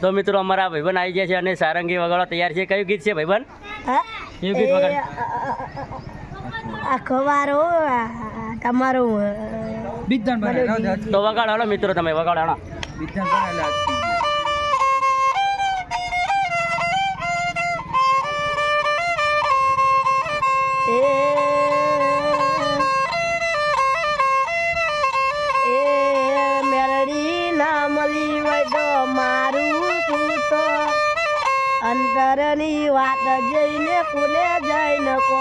તો મિત્રો અમારા ભાઈબંધ આવી ગયા છે અને સારંગી વગાડવા તૈયાર છે. કયું ગીત છે ભાઈબંધ? હા? કયું ગીત વગાડ? આ તમારું તો વગાડો મિત્રો તમે વગાડો અંતરની વાત જઈને કોને જઈને કો.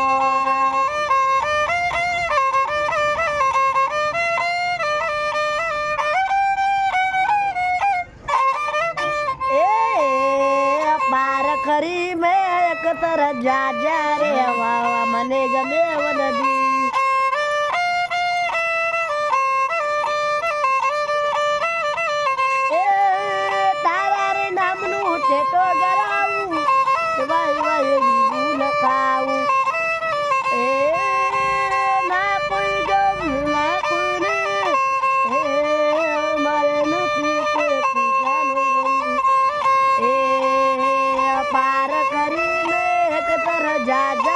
ખરી મેં એક તર જા જા રે વાવા, મને ગમે વનદી એ તારા રે નામનું ટેટો যা যা